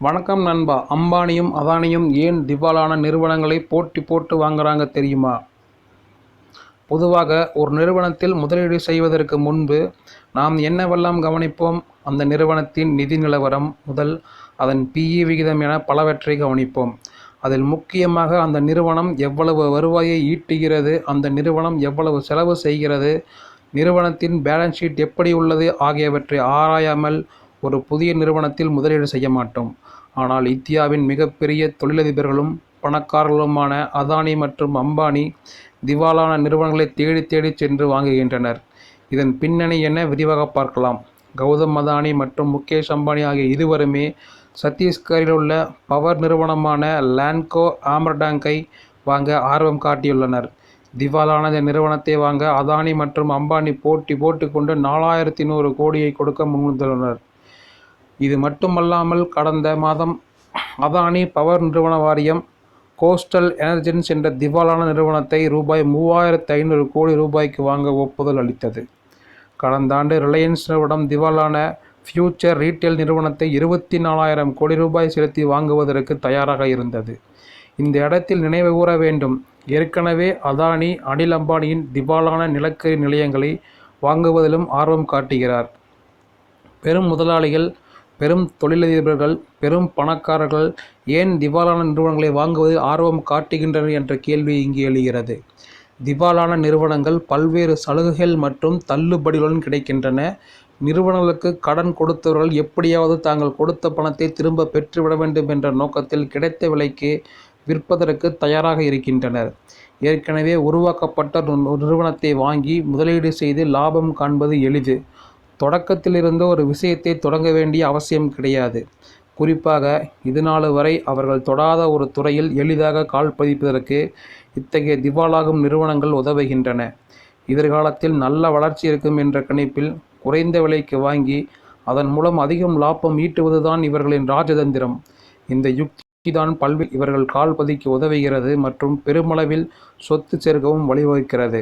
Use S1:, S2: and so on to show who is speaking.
S1: வணக்கம் நண்பா. அம்பானியும் அதானியும் ஏன் திவாலான நிறுவனங்களை போட்டி போட்டு வாங்குறாங்க தெரியுமா? பொதுவாக ஒரு நிறுவனத்தில் முதலீடு செய்வதற்கு முன்பு நாம் என்னவெல்லாம் கவனிப்போம்? அந்த நிறுவனத்தின் நிதி நிலவரம் முதல் அதன் பிஇ விகிதம் என பலவற்றை கவனிப்போம். அதில் முக்கியமாக அந்த நிறுவனம் எவ்வளவு வருவாயை ஈட்டுகிறது அந்த நிறுவனம் எவ்வளவு செலவு செய்கிறது நிறுவனத்தின் பேலன்ஸ் ஷீட் எப்படி உள்ளது ஆகியவற்றை ஆராயாமல் ஒரு புதிய நிறுவனத்தில் முதலீடு செய்ய மாட்டோம். ஆனால் இந்தியாவின் மிகப்பெரிய தொழிலதிபர்களும் பணக்காரர்களுமான அதானி மற்றும் அம்பானி திவாலான நிறுவனங்களை தேடி தேடி சென்று வாங்குகின்றனர். இதன் பின்னணி என்ன விரிவாக பார்க்கலாம். கௌதம் அதானி மற்றும் முகேஷ் அம்பானி ஆகிய இருவருமே சத்தீஸ்கரில் உள்ள பவர் நிறுவனமான லான்கோ ஆமர்டாங்கை வாங்க ஆர்வம் காட்டியுள்ளனர். திவாலான இந்த நிறுவனத்தை வாங்க அதானி மற்றும் அம்பானி போட்டி போட்டுக்கொண்டு நாலாயிரத்தி நூறு கோடியை கொடுக்க முன்வந்துள்ளனர். இது மட்டுமல்லாமல் கடந்த மாதம் அதானி பவர் நிறுவன வாரியம் கோஸ்டல் எனர்ஜென்ஸ் என்ற திவாலான நிறுவனத்தை ரூபாய் மூவாயிரத்து ஐநூறு கோடி ரூபாய்க்கு வாங்க ஒப்புதல் அளித்தது. கடந்த ஆண்டு ரிலையன்ஸ் நிறுவனம் திவாலான ஃபியூச்சர் ரீட்டெயில் நிறுவனத்தை இருபத்தி நாலாயிரம் கோடி ரூபாய் செலுத்தி வாங்குவதற்கு தயாராக இருந்தது. இந்த இடத்தில் நினைவு கூற வேண்டும். ஏற்கனவே அதானி அனில் அம்பானியின் திவாலான நிலக்கரி நிலையங்களை வாங்குவதிலும் ஆர்வம் காட்டுகிறார். பெரும் முதலாளிகள் பெரும் தொழிலதிபர்கள் பெரும் பணக்காரர்கள் ஏன் திவாலான நிறுவனங்களை வாங்குவதில் ஆர்வம் காட்டுகின்றனர் என்ற கேள்வி இங்கு எழுகிறது. திவாலான நிறுவனங்கள் பல்வேறு சலுகைகள் மற்றும் தள்ளுபடிகளுடன் கிடைக்கின்றன. நிறுவனங்களுக்கு கடன் கொடுத்தவர்கள் எப்படியாவது தாங்கள் கொடுத்த பணத்தை திரும்ப பெற்றுவிட வேண்டும் என்ற நோக்கத்தில் கிடைத்த விலைக்கு விற்பதற்கு தயாராக இருக்கின்றனர். ஏற்கனவே உருவாக்கப்பட்ட நிறுவனத்தை வாங்கி முதலீடு செய்து லாபம் காண்பது எளிது. தொடக்கத்திலிருந்து ஒரு விஷயத்தை தொடங்க வேண்டிய அவசியம் கிடையாது. குறிப்பாக இதுநாள் வரை அவர்கள் தொடாத ஒரு துறையில் எளிதாக கால் பதிப்பதற்கு இத்தகைய திவாலாகும் நிறுவனங்கள் உதவுகின்றன. எதிர்காலத்தில் நல்ல வளர்ச்சி இருக்கும் என்ற கணிப்பில் குறைந்த விலைக்கு வாங்கி அதன் மூலம் அதிகம் லாபம் ஈட்டுவதுதான் இவர்களின் ராஜதந்திரம். இந்த யுக்திதான் பல்வேறு இவர்கள் கால் பதிக்க உதவுகிறது மற்றும் பெருமளவில் சொத்து சேர்க்கவும் வழிவகுக்கிறது.